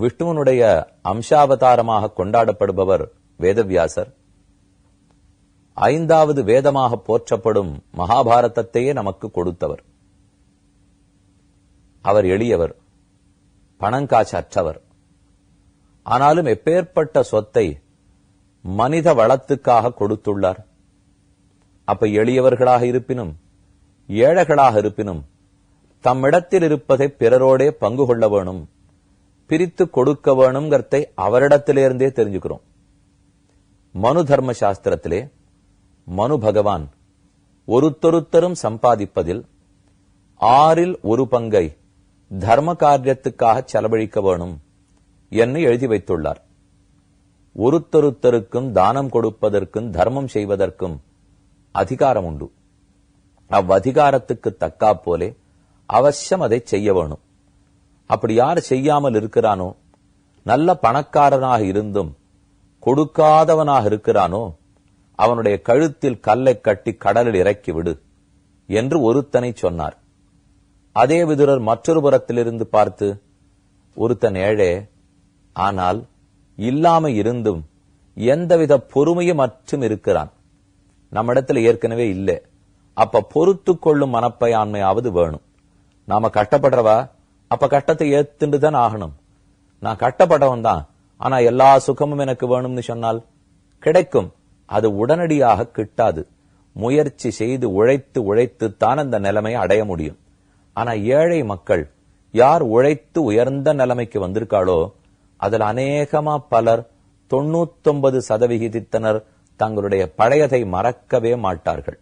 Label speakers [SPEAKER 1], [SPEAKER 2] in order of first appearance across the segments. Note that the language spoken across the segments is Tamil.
[SPEAKER 1] விஷ்ணுவனுடைய அம்சாவதாரமாக கொண்டாடப்படுபவர் வேதவியாசர். ஐந்தாவது வேதமாக போற்றப்படும் மகாபாரதத்தையே நமக்கு கொடுத்தவர். அவர் எளியவர் பணங்காசு அற்றவர் ஆனாலும் எப்பேற்பட்ட சொத்தை மனித வளத்துக்காக கொடுத்துள்ளார். அப்ப எளியவர்களாக இருப்பினும் ஏழைகளாக இருப்பினும் தம்மிடத்தில் இருப்பதை பிறரோடே பங்கு கொள்ள வேணும். பிரித்து கொடுக்க வேணுங்கிறதை அவரிடத்திலிருந்தே தெரிஞ்சுக்கிறோம். மனு தர்ம சாஸ்திரத்திலே மனு பகவான் ஒருத்தொருத்தரும் சம்பாதிப்பதில் ஆறில் ஒரு பங்கை தர்ம காரியத்துக்காக செலவழிக்க வேணும் என்று எழுதி வைத்துள்ளார். ஒருத்தொருத்தருக்கும் தானம் கொடுப்பதற்கும் தர்மம் செய்வதற்கும் அதிகாரம் உண்டு. அவ்வதிகாரத்துக்கு தக்கா போலே அவசியம் அதை செய்ய வேணும். அப்படி யார் செய்யாமல் இருக்கிறானோ நல்ல பணக்காரனாக இருந்தும் கொடுக்காதவனாக இருக்கிறானோ அவனுடைய கழுத்தில் கல்லை கட்டி கடலில் இறக்கி விடு என்று ஒருத்தனை சொன்னார். அதே விதுரர் மற்றொரு புறத்திலிருந்து பார்த்து ஒருத்தன் ஏழே ஆனால் இல்லாம இருந்தும் எந்தவித பொறுமையும் மற்றும் இருக்கிறான். நம்மிடத்துல ஏற்கனவே இல்லை. அப்ப பொறுத்து கொள்ளும் மனப்பயாண்மையாவது வேணும். நாம கஷ்டப்படுறவா? அப்ப கஷ்டத்தை ஏத்துண்டு தான் ஆகணும். நான் கட்டப்பட்டவன் தான் ஆனா எல்லா சுகமும் எனக்கு வேணும்னு சொன்னால் கிடைக்கும். அது உடனடியாக கிட்டாது. முயற்சி செய்து உழைத்து உழைத்து தான் அந்த நிலைமையை அடைய முடியும். ஆனா ஏழை மக்கள் யார் உழைத்து உயர்ந்த நிலைமைக்கு வந்திருக்காளோ அதில் அநேகமா பலர் தொண்ணூத்தொன்பது சதவிகிதத்தினர் தங்களுடைய பழையதை மறக்கவே மாட்டார்கள்.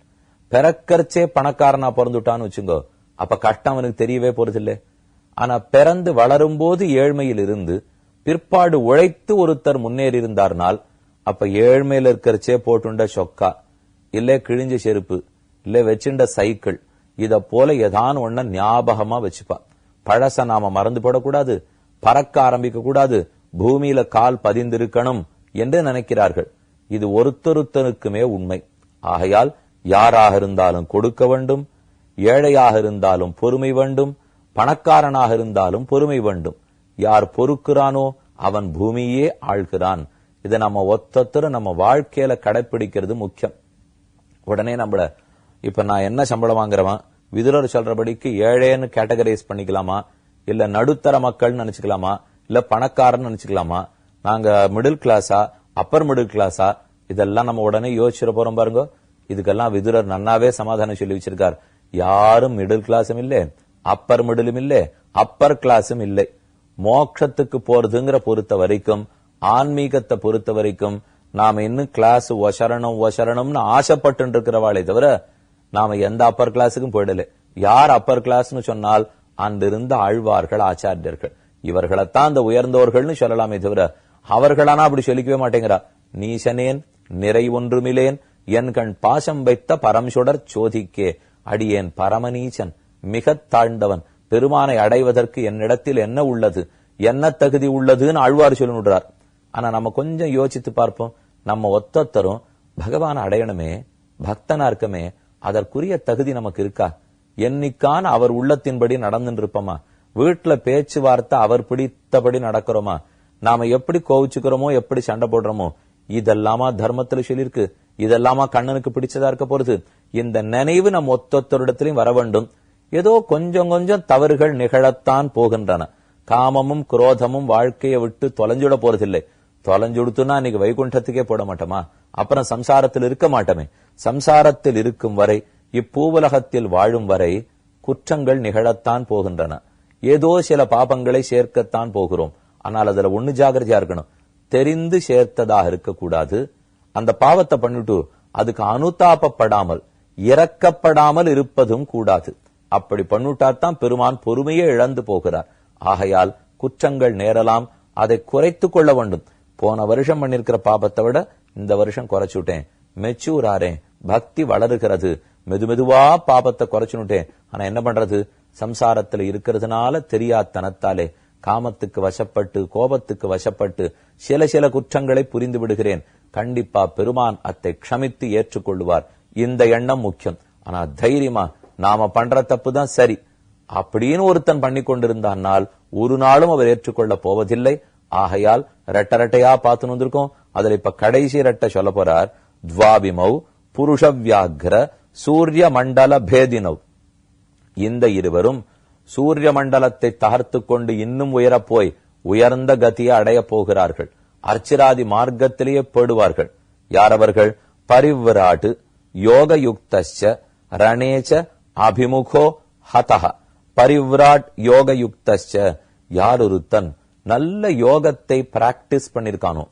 [SPEAKER 1] பிறக்கர்ச்சே பணக்காரனா பிறந்துட்டான்னு வச்சுங்கோ அப்ப கஷ்டம் அவனுக்கு தெரியவே போறதில்லை. ஆனா பிறந்து வளரும் போது ஏழ்மையில் இருந்து பிற்பாடு உழைத்து ஒருத்தர் முன்னேறி இருந்தார்னால் அப்ப ஏழ்மையில இருக்கிறச்சே போட்டுண்ட சொக்கா இல்ல கிழிஞ்ச செருப்பு இல்ல வச்சுண்ட சைக்கிள் இத போல ஏதான் ஒன்ன ஞாபகமா வச்சுப்பா. பழச நாம மறந்து போடக்கூடாது பறக்க ஆரம்பிக்க கூடாது பூமியில கால் பதிந்திருக்கணும் என்று நினைக்கிறார்கள். இது ஒருத்தருத்தனுக்குமே உண்மை. ஆகையால் யாராக இருந்தாலும் கொடுக்க வேண்டும் ஏழையாக இருந்தாலும் பொறுமை வேண்டும் பணக்காரனாக இருந்தாலும் பொறுமை வேண்டும். யார் பொறுக்கிறானோ அவன் பூமியே ஆள்கிறான். இதை நம்ம ஒத்தத்துல நம்ம வாழ்க்கையில கடைப்பிடிக்கிறது முக்கியம். உடனே நம்மள இப்ப நான் என்ன சம்பளம் வாங்குறவன்? விதுரர் சொல்றபடிக்கு ஏழேன்னு கேட்டகரைஸ் பண்ணிக்கலாமா? இல்ல நடுத்தர மக்கள் நினைச்சுக்கலாமா? இல்ல பணக்காரன் நினைச்சுக்கலாமா? நாங்க மிடில் கிளாஸா அப்பர் மிடில் கிளாஸா இதெல்லாம் நம்ம உடனே யோசிச்சுட போறோம் பாருங்க. இதுக்கெல்லாம் விதுரர் நன்னாவே சமாதானம் சொல்லி வச்சிருக்கார். யாரும் மிடில் கிளாஸும் இல்லை. அப்பர் மிடிலும் இல்லை அப்பர் கிளாஸும் இல்லை. மோட்சத்துக்கு போறதுங்கிற பொறுத்த வரைக்கும் ஆன்மீகத்தை பொறுத்த வரைக்கும் நாம இன்னும் கிளாஸ் ஒசரணம் ஒசரணம்னு ஆசைப்பட்டு இருக்கிறவாளே தவிர நாம எந்த அப்பர் கிளாஸுக்கும் போயிடல. யார் அப்பர் கிளாஸ்னு சொன்னால் அங்கிருந்த ஆழ்வார்கள் ஆச்சாரியர்கள். இவர்களைத்தான் அந்த உயர்ந்தவர்கள்னு சொல்லலாமே தவிர அவர்களானா அப்படி சொல்லிக்கவே மாட்டேங்கிறா. நீசனேன் நிறை ஒன்றுமிலேன் என் கண் பாசம் வைத்த பரம்சுடர் சோதிக்கே அடியேன் பரமநீசன். மிகத் தாழ்ந்தவன். பெருமானை அடைவதற்கு என்னிடத்தில் என்ன உள்ளது? என்ன தகுதி உள்ளதுன்னு ஆழ்வார் சொல்லுன்றார் ஆனா நம்ம கொஞ்சம் யோசித்து பார்ப்போம். நம்ம ஒத்தொத்தரும் பகவான் அடையணுமே பக்தனா இருக்கமே அதற்குரிய தகுதி நமக்கு இருக்கா? என்னைக்கான அவர் உள்ளத்தின்படி நடந்துட்டு இருப்போமா வீட்டுல பேச்சுவார்த்தை அவர் பிடித்தபடி நடக்கிறோமா? நாம எப்படி கோவிச்சுக்கிறோமோ எப்படி சண்டை போடுறோமோ இதெல்லாமா தர்மத்துல சொல்லியிருக்கு. இதெல்லாமா கண்ணனுக்கு பிடிச்சதா இருக்க போறது? இந்த நினைவு நம் ஒத்தொத்தரிடத்திலையும் வர வேண்டும். ஏதோ கொஞ்சம் கொஞ்சம் தவறுகள் நிகழத்தான் போகின்றன. காமமும் குரோதமும் வாழ்க்கையை விட்டு தொலைஞ்சுட போறதில்லை. தொலைஞ்சுடுத்துனா இன்னைக்கு வைகுண்டத்துக்கே போட மாட்டோமா? அப்புறம் சம்சாரத்தில் இருக்க மாட்டோமே. சம்சாரத்தில் இருக்கும் வரை இப்பூவுலகத்தில் வாழும் வரை குற்றங்கள் நிகழத்தான் போகின்றன. ஏதோ சில பாபங்களை சேர்க்கத்தான் போகிறோம். ஆனால் அதுல ஒண்ணு ஜாகிரதையா இருக்கணும். தெரிந்து சேர்த்ததாக இருக்கக்கூடாது. அந்த பாவத்தை பண்ணிட்டு அதுக்கு அனுதாபப்படாமல் இறக்கப்படாமல் இருப்பதும் கூடாது. அப்படி பண்ணுட்டாத்தான் பெருமான் பொறுமையே இழந்து போகிறார். ஆகையால் குற்றங்கள் நேரலாம் அதை குறைத்து கொள்ள வேண்டும். போன வருஷம் பண்ணிருக்கிற பாபத்தை விட இந்த வருஷம் குறைச்சுட்டேன். மெச்சூர் ஆறேன் பக்தி வளருகிறது. மெதுமெதுவா பாபத்தை குறைச்சுட்டேன். ஆனா என்ன பண்றது? சம்சாரத்துல இருக்கிறதுனால தெரியாதனத்தாலே காமத்துக்கு வசப்பட்டு கோபத்துக்கு வசப்பட்டு சில சில குற்றங்களை புரிந்து விடுகிறேன். கண்டிப்பா பெருமான் அத்தை க்ஷமித்து ஏற்றுக்கொள்வார் இந்த எண்ணம் முக்கியம். ஆனா தைரியமா நாம பண்ற தப்பு தான் சரி. அப்படின்னு ஒருத்தன் பண்ணி கொண்டிருந்தானால் ஒரு நாளும் அவர் ஏற்றுக்கொள்ளப் போவதில்லை. ஆகையால் ரெட்ட ரெட்டையா பார்த்து வந்திருக்கோம். அதுல இப்ப கடைசி ரெட்டை சொல்ல போறார். துவாபிமௌ புருஷ வியாகிர சூரிய மண்டல பேதினவ் இந்த இருவரும் சூரிய மண்டலத்தை தகர்த்து கொண்டு இன்னும் உயரப் போய் உயர்ந்த கதியை அடையப் போகிறார்கள். அர்ச்சிராதி மார்க்கத்திலேயே படுவார்கள். யார் அவர்கள்? பரிவிராட்டு யோகயுக்தச்ச ரணேச்ச அபிமுகோ ஹதஹ. பரிவிராட் யோகயுக்தச்ச. யார் ஒருத்தன் நல்ல யோகத்தை பிராக்டிஸ் பண்ணிருக்கானோ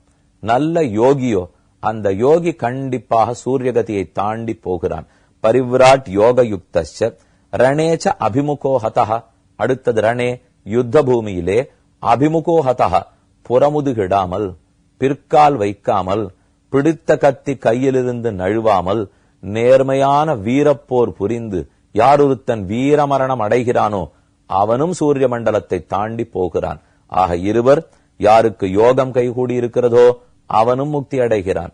[SPEAKER 1] நல்ல யோகியோ அந்த யோகி கண்டிப்பாக சூரியகதியை தாண்டி போகிறான். பரிவிராட் யோகயுக்தச்ச. ரணேச்ச அபிமுகோ ஹதஹ. அடுத்தது ரணே யுத்த பூமியிலே அபிமுகோ ஹதஹ. புறமுதுகிடாமல் பிற்கால் வைக்காமல் பிடித்த கத்தி கையிலிருந்து நழுவாமல் நேர்மையான வீரப்போர் புரிந்து யாரொருத்தன் வீரமரணம் அடைகிறானோ அவனும் சூரிய மண்டலத்தை தாண்டி போகிறான். ஆக இருவர் யாருக்கு யோகம் கைகூடி இருக்கிறதோ அவனும் முக்தி அடைகிறான்.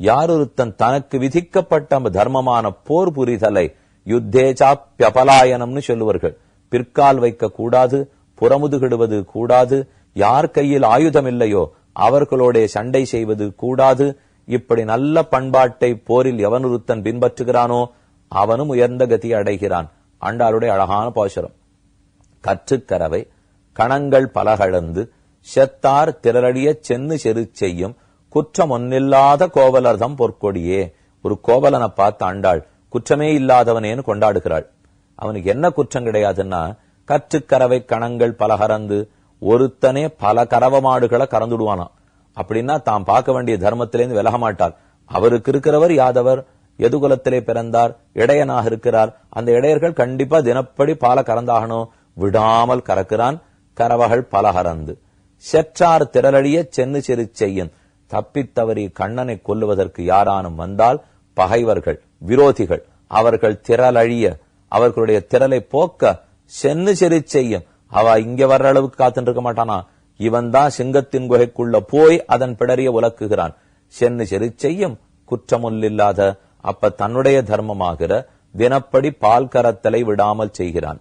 [SPEAKER 1] யாரொருத்தன் தனக்கு விதிக்கப்பட்ட தர்மமான போர் புரிதலை யுத்தேச்சாப்பியபலாயனம்னு சொல்லுவார்கள். பிற்கால் வைக்க கூடாது புறமுதுகிடுவது கூடாது யார் கையில் ஆயுதம் இல்லையோ அவர்களோட சண்டை செய்வது கூடாது. இப்படி நல்ல பண்பாட்டை போரில் எவனொருத்தன் பின்பற்றுகிறானோ அவனும் உயர்ந்த கதி அடைகிறான். ஆண்டாளுடைய அழகான பாசுரம். கற்றுக்கரவை கணங்கள் பலகழந்து செத்தார் திரளிய சென்னு செரு செய்யும் குற்றம் ஒன்னில்லாத கோவலர்தம் பொற்கொடியே. ஒரு கோவலனை பார்த்து ஆண்டாள் குற்றமே இல்லாதவனேன்னு கொண்டாடுகிறாள். அவனுக்கு என்ன குற்றம் கிடையாதுன்னா கற்றுக்கரவை கணங்கள் பலகறந்து ஒருத்தனே பல கரவ மாடுகளை கறந்துடுவானாம். அப்படின்னா தாம் பார்க்க வேண்டிய தர்மத்திலேருந்து விலக மாட்டார். அவருக்கு இருக்கிறவர் யாதவர்? எதுகுலத்திலே பிறந்தார் இடையனாக இருக்கிறார். அந்த இடையர்கள் கண்டிப்பா தினப்படி பால கறந்தாகணும். விடாமல் கறக்கிறான். கரவகள் பலகரந்து செற்றார் திரளழிய சென்னு சிறு செய்யும். தப்பித்தவறி கண்ணனை கொல்லுவதற்கு யாரானும் வந்தால் பகைவர்கள் விரோதிகள் அவர்கள் திரளழிய அவர்களுடைய திரளை போக்க சென்னு செரு செய்யும். அவ இங்க வர்ற அளவுக்கு காத்துட்டு இருக்க மாட்டானா? இவன் தான் சிங்கத்தின் குகைக்குள்ள போய் அதன் பிடரிய உலக்குகிறான். சென்னு செரு செய்யும். குற்றமுல்லில்லாத அப்ப தன்னுடைய தர்மமாகிற தினப்படி பால் கரத்தலை விடாமல் செய்கிறான்.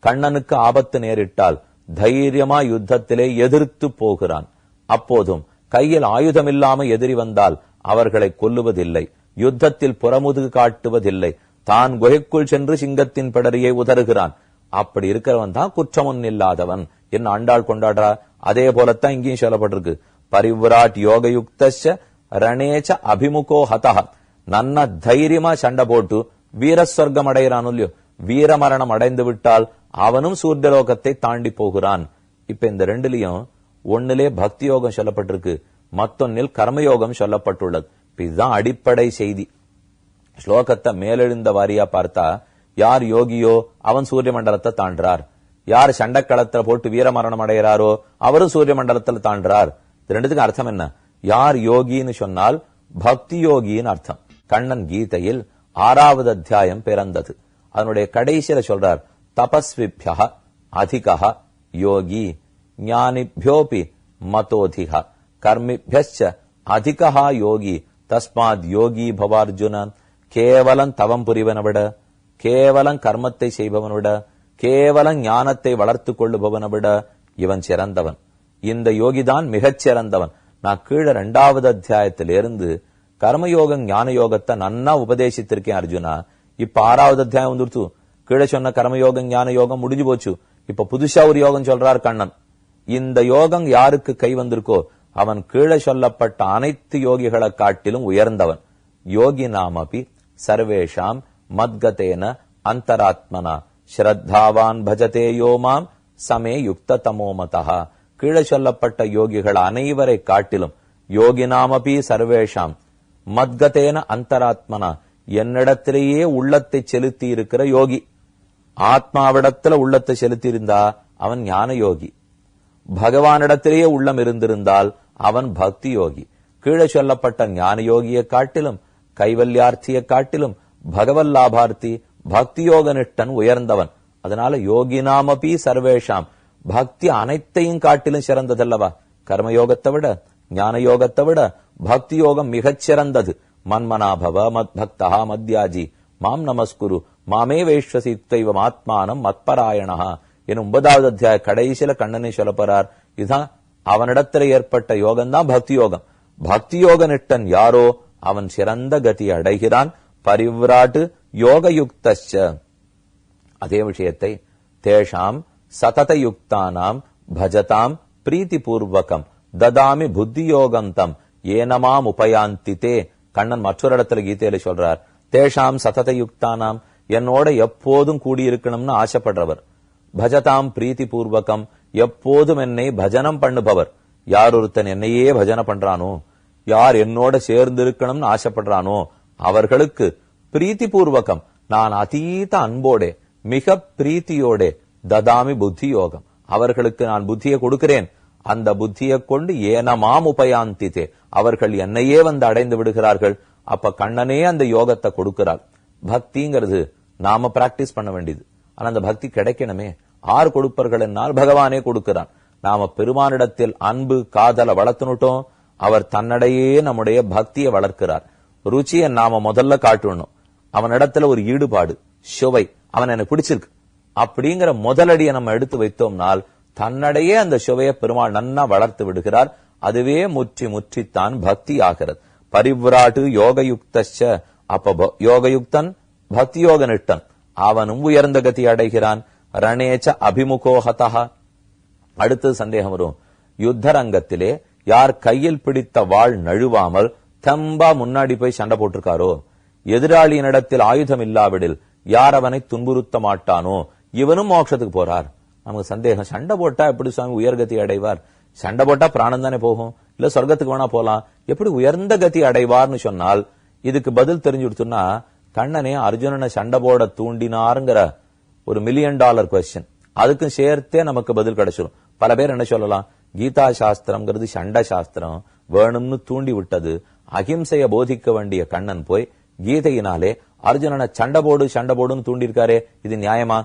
[SPEAKER 1] கண்ணனுக்கு ஆபத்து நேரிட்டால் தைரியமா யுத்தத்திலே எதிர்த்து போகிறான். அப்போதும் கையில் ஆயுதமில்லாம எதிரி வந்தால் அவர்களை கொல்லுவதில்லை யுத்தத்தில் புறமுதுகு காட்டுவதில்லை தான் குகைக்குள் சென்று சிங்கத்தின் பிடரியை உதறுகிறான். அப்படி இருக்கிறவன் தான் குற்றமுன் இல்லாதவன். என்ன ஆண்டாள் கொண்டாடுறா? அதே போலத்தான் இங்கேயும் சொல்லப்பட்டிருக்கு. பரிவிராட் யோகயுக்த ரணேச்ச அபிமுகோ ஹதஹ. நன்ன தைரியமா சண்டை போட்டு வீரஸ்வர்க்கம் அடைகிறான் இல்லையோ வீரமரணம் அடைந்து விட்டால் அவனும் சூர்யலோகத்தை தாண்டி போகிறான் இப்ப இந்த ரெண்டுலயும் ஒன்னிலே பக்தி யோகம் சொல்லப்பட்டிருக்கு மத்தொன்னில் கர்மயோகம் சொல்லப்பட்டுள்ளது இதுதான் அடிப்படை செய்தி ஸ்லோகத்தை மேலெழுந்த வாரியா பார்த்தா யார் யோகியோ அவன் சூரிய மண்டலத்தை தாண்டார் யார் சண்டைக்களத்துல போட்டு வீரமரணம் அடைகிறாரோ அவரும் சூரிய மண்டலத்துல தாண்டார் ரெண்டுத்துக்கு ரெண்டுத்துக்கும் அர்த்தம் என்ன யார் யோகின்னு சொன்னால் பக்தி யோகின்னு அர்த்தம் கண்ணன் கீதையில் ஆறாவது அத்தியாயம் பிறந்தது. அதனுடைய கடைசியில சொல்றார் தபஸ்விபியா அதிக யோகி ஞானிபியோபி மதோதிக கர்மிபியச்ச அதிகா யோகி தஸ்மாத் யோகி பவார்ஜுனன் கேவலம் தவம் புரிவனை விட கேவலம் கர்மத்தை செய்பவனை விட கேவலம் ஞானத்தை வளர்த்து கொள்ளுபவனை விட இவன் சிறந்தவன். இந்த யோகிதான் மிகச் சிறந்தவன் நான் கீழே இரண்டாவது அத்தியாயத்திலிருந்து கர்மயோகம் ஞான யோகத்தை நன்னா உபதேசித்திருக்கேன் அர்ஜுனா. இப்ப ஆறாவது அத்தியாயம் வந்துருச்சு. கீழே சொன்ன கர்மயோகம் ஞான யோகம் முடிஞ்சு போச்சு. இப்ப புதுசா ஒரு யோகம் சொல்றார் கண்ணன். இந்த யோகம் யாருக்கு கை வந்திருக்கோ அவன் கீழே சொல்லப்பட்ட அனைத்து யோகிகளை காட்டிலும் உயர்ந்தவன். யோகி நாமபி சர்வேஷாம் மத்கதேன அந்தராத்மனா. ஸ்ரத்தாவான் பஜதே யோமாம் சமே யுக்த தமோமதா கீழே சொல்லப்பட்ட யோகிகள் அனைவரை காட்டிலும் யோகினாமபி சர்வேஷாம் மத்கதேன அந்தராத்மனா. என்னிடத்திலேயே உள்ளத்தை செலுத்தி இருக்கிற யோகி. ஆத்மாவிடத்துல உள்ளத்தை செலுத்தி இருந்தா அவன் ஞான யோகி. பகவானிடத்திலேயே உள்ளம் இருந்திருந்தால் அவன் பக்தி யோகி. கீழே சொல்லப்பட்ட ஞான யோகியை காட்டிலும் கைவல்யார்த்தியை காட்டிலும் பகவல் லாபார்த்தி பக்தி யோகனிஷ்டன் உயர்ந்தவன். அதனால யோகினாமபி சர்வேஷாம். பக்தி அனைத்தையும் காட்டிலும் சிறந்ததல்லவா? கர்மயோகத்தை விட ஞான யோகத்தை விட பக்தி யோகம் மிகச் சிறந்தது மன்மனாபவ மத் பக்தா மத்யாஜி. மாம் நமஸ்குரு. மாமே வேஷ்வசித்தைவம் ஆத்மானம் மத்பராயணா என் ஒன்பதாவது அத்தியாய கடைசியில கண்ணனை சொல்ல போறார். இதுதான் அவனிடத்துல ஏற்பட்ட யோகம் தான் பக்தி யோகம் பக்தி யோக நிட்டன் யாரோ அவன் சிறந்த கதி அடைகிறான். பரிவிராட்டு யோக யோகயுக்தச்ச அதே விஷயத்தை தேஷாம் சதத யுக்தானாம் பஜதாம் பிரீத்தி பூர்வகம் ததாமி புத்தியோகம் தம் ஏனமாம் உபயாந்தி தே கண்ணன் மற்றொரு இடத்துல கீதையில சொல்றார் தேஷாம் சததயுக்தானாம். என்னோட எப்போதும் கூடியிருக்கணும்னு ஆசைப்படுறவர். பஜதாம் பிரீத்தி பூர்வகம் எப்போதும் என்னை பஜனம் பண்ணுபவர். யார் ஒருத்தன் என்னையே பஜனை பண்றானோ? யார் என்னோட சேர்ந்து இருக்கணும்னு ஆசைப்படுறானோ? அவர்களுக்கு பிரீத்தி பூர்வகம் நான் அதீத அன்போடே மிக பிரீத்தியோடே ததாமி புத்தி யோகம் அவர்களுக்கு நான் புத்தியை கொடுக்கிறேன். அந்த புத்தியை கொண்டு ஏனமாம் உபயாந்தித்தே. அவர்கள் என்னையே வந்து அடைந்து விடுகிறார்கள். அப்ப கண்ணனே அந்த யோகத்தை கொடுக்கிறார். பக்திங்கிறது நாம பிராக்டிஸ் பண்ண வேண்டியது. ஆனா அந்த பக்தி கிடைக்கணுமே. ஆர் கொடுப்பார்கள் என்னால் பகவானே கொடுக்கிறான் நாம பெருமானிடத்தில் அன்பு காதலை வளர்த்துனுட்டோம் அவர் தன்னடையே நம்முடைய பக்தியை வளர்க்கிறார். ருச்சியை நாம முதல்ல காட்டணும். அவனிடத்துல ஒரு ஈடுபாடு சுவை. அவன் எனக்கு பிடிச்சிருக்கு. அப்படிங்கிற முதலடியை நம்ம எடுத்து வைத்தோம்னால் தன்னடையே அந்த சுவையை பெருமாள் நன்னா வளர்த்து விடுகிறார். அதுவே முற்றி முற்றித்தான் பக்தி ஆகிறது பரிவிராட்டு யோகயுக்தச்ச அப்ப யோகயுக்தன் பக்தி யோக நிட்டன் அவனும் உயர்ந்த கதி அடைகிறான். ரணேச்ச அபிமுகோஹதா அடுத்தது சந்தேகம் வரும். யுத்த ரங்கத்திலே யார் கையில் பிடித்த வாழ் நழுவாமல் தம்பா முன்னாடி போய் சண்டை போட்டிருக்காரோ? எதிராளியினிடத்தில் ஆயுதம் இல்லாவிடில் யார் அவனை துன்புறுத்த மாட்டானோ? இவனும் மோட்சத்துக்கு போறார். நமக்கு சந்தேகம். சண்டை போட்டா எப்படி சுவாமி உயர்கதி அடைவார்? சண்டை போட்டா பிராணம் தானே போகும்? இல்ல சொர்க்கத்துக்கு வேணா போலாம். எப்படி உயர்ந்த கதி அடைவார்னு சொன்னால் இதுக்கு பதில் தெரிஞ்சு கொடுத்தோம்னா கண்ணனே அர்ஜுனனை சண்டை போட தூண்டினாருங்கிற ஒரு மில்லியன் டாலர் கொஸ்டின் அதுக்கும் சேர்த்தே நமக்கு பதில் கிடைச்சிடும் பல பேர் என்ன சொல்லலாம்? கீதா சாஸ்திரம்ங்கிறது சண்டை சாஸ்திரம். வேணும்னு தூண்டி விட்டது. அகிம்சைய போதிக்க வேண்டிய கண்ணன் போய் கீதையினாலே அர்ஜுனனை சண்டை போடு சண்டை போடுன்னு தூண்டிருக்காரே இது நியாயமா?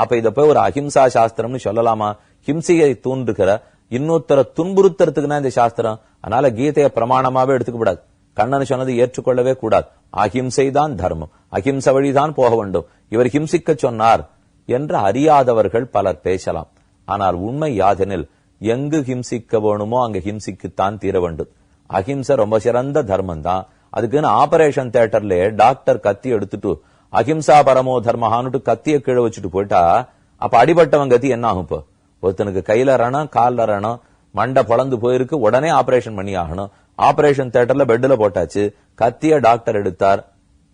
[SPEAKER 1] அப்ப இத போய் ஒரு அஹிம்சா சாஸ்திரம்னு சொல்லலாமா? ஹிம்சையை தூண்டுகிற இன்னொருத்தர துன்புறுத்துறதுக்குன்னா இந்த சாஸ்திரம்? அதனால கீதையை பிரமாணமாவே எடுத்துக்க கூடாது கண்ணன் சொன்னது ஏற்றுக்கொள்ளவே கூடாது. அஹிம்சை தான் தர்மம். அஹிம்சை வழிதான் போக வேண்டும். இவர் ஹிம்சிக்க சொன்னார் என்று அறியாதவர்கள் பலர் பேசலாம். ஆனால் உண்மை யாதெனில் எங்கு ஹிம்சிக்க வேணுமோ அங்க ஹிம்சிக்குத்தான் தீர வேண்டும். அஹிம்சை ரொம்ப சிறந்த தர்மம் தான் அதுக்குன்னு ஆபரேஷன் தியேட்டர்லயே டாக்டர் கத்தி எடுத்துட்டு அஹிம்சா பரமோ தர்மஹான்னுட்டு கத்திய கீழே வச்சுட்டு போயிட்டா அப்ப அடிபட்டவன் கத்தி என்ன ஆகும் இப்போ? ஒருத்தனுக்கு கையில ரணம் கால்ல ரணம் மண்டை பொளந்து போயிருக்கு உடனே ஆபரேஷன் பண்ணி ஆகணும். ஆபரேஷன் தியேட்டர்ல பெட்ல போட்டாச்சு. கத்திய டாக்டர் எடுத்தார்.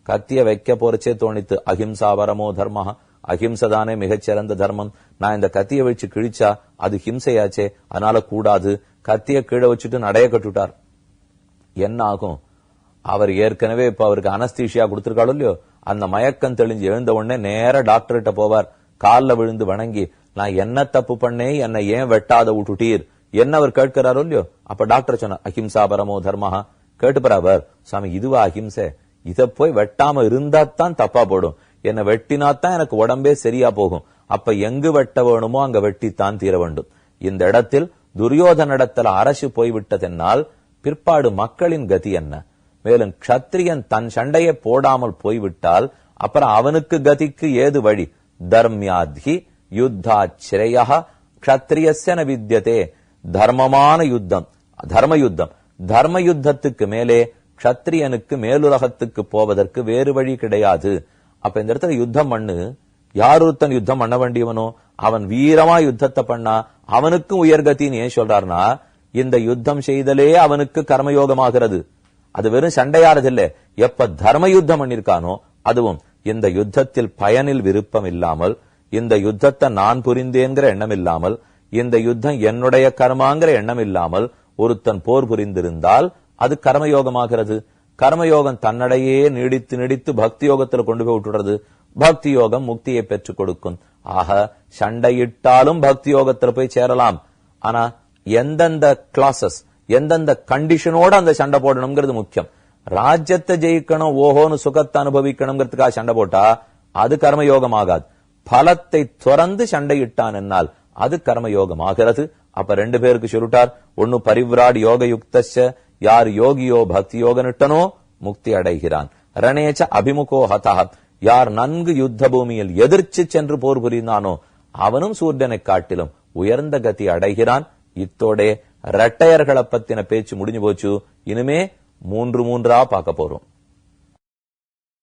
[SPEAKER 1] கத்திய வைக்க போறச்சே தோணித்து அஹிம்சா பரமோ தர்மஹா அஹிம்சதானே மிகச்சிறந்த தர்மம். நான் இந்த கத்திய வச்சு கிழிச்சா அது ஹிம்சையாச்சே அதனால கூடாது. கத்திய கீழே வச்சுட்டு நடைய கட்டுட்டார். என்ன ஆகும்? அவர் ஏற்கனவே இப்ப அவருக்கு அனஸ்தீஷியா கொடுத்திருக்காளோ இல்லையோ? அந்த மயக்கம் தெளிஞ்சு எழுந்த உடனே நேர டாக்டர்கிட்ட போவார். கால்ல விழுந்து வணங்கி நான் என்ன தப்பு பண்ணேன்? என்னை ஏன் வெட்டாத விட்டுட்டீர் என்ன அவர் கேட்கிறாரோ இல்லையோ? அப்ப டாக்டர் சொன்னார் அஹிம்சா பரமோ தர்மஹா. கேட்டுப்பறாவர் சாமி இதுவா அஹிம்சை? இத போய் வெட்டாம இருந்தா தான் தப்பா போடும். என்ன வெட்டினாத்தான் எனக்கு உடம்பே சரியா போகும். அப்ப எங்கு வெட்ட வேணுமோ அங்க வெட்டித்தான் தீர வேண்டும். இந்த இடத்தில் துரியோதனிடத்தில் அரசு போய்விட்டதென்னால் பிற்பாடு மக்களின் கதி என்ன? மேலும் க்ஷத்ரியன் தன் சண்டையை போடாமல் போய்விட்டால் அப்புறம் அவனுக்கு கதிக்கு ஏது வழி? தர்மியாத்ஹி யுத்தாச்சிரய க்ஷத்ரியஸ்ய வித்தியதே வித்யதே. தர்மமான யுத்தம் தர்ம யுத்தம் தர்ம யுத்தத்துக்கு மேலே க்ஷத்ரியனுக்கு மேலுலகத்துக்கு போவதற்கு வேறு வழி கிடையாது. அப்ப இந்த இடத்துல யுத்தம் பண்ணு. யார் ஒருத்தன் யுத்தம் பண்ண வேண்டியவனோ அவன் வீரமா யுத்தத்தை பண்ணா அவனுக்கும் உயர்கத்தின்னு ஏன் சொல்றாருன்னா இந்த யுத்தம் செய்தலே அவனுக்கு கர்மயோகமாகிறது. அது வெறும் சண்டையாறதில்ல எப்ப தர்ம யுத்தம் பண்ணிருக்கானோ அதுவும் இந்த யுத்தத்தில் பயனில் விருப்பம் இல்லாமல் இந்த யுத்தத்தை நான் புரிந்தேங்கிற எண்ணம் இல்லாமல் இந்த யுத்தம் என்னுடைய கர்மாங்கிற எண்ணம் இல்லாமல் ஒருத்தன் போர் புரிந்திருந்தால் அது கர்மயோகமாகிறது. கர்மயோகம் தன்னடையே நீடித்து நீடித்து பக்தி யோகத்துல கொண்டு போய் விட்டுறது பக்தி யோகம் முக்தியை பெற்றுக் கொடுக்கும். ஆக சண்டையிட்டாலும் பக்தி யோகத்துல போய் சேரலாம். ஆனா எந்தெந்த கிளாஸஸ் எந்தெந்த கண்டிஷனோட அந்த சண்டை போடணுங்கிறது முக்கியம். ராஜ்யத்தை ஜெயிக்கணும் ஓஹோன்னு சுகத்தை அனுபவிக்கணுங்கிறதுக்காக சண்டை போட்டா அது கர்மயோகம் ஆகாது பலத்தை துறந்து சண்டையிட்டான் என்னால் அது கர்மயோகம் ஆகிறது அப்ப ரெண்டு பேருக்கு சொல்லிட்டார் ஒன்னு பரிவிராட் யோக யுக்தஸ்ய யார் யோகியோ பக்தி யோக நிட்டனோ முக்தி அடைகிறான். ரணேச்ச அபிமுகோ ஹதா யார் நன்கு யுத்த பூமியில் எதிர்த்து சென்று போர் புரிந்தானோ அவனும் சூரியனை காட்டிலும் உயர்ந்த கதி அடைகிறான். இத்தோடே ரெட்டையர்களை பத்தின பேச்சு முடிஞ்சு போச்சு. இனிமே மூன்று மூன்றா பார்க்க போறோம்.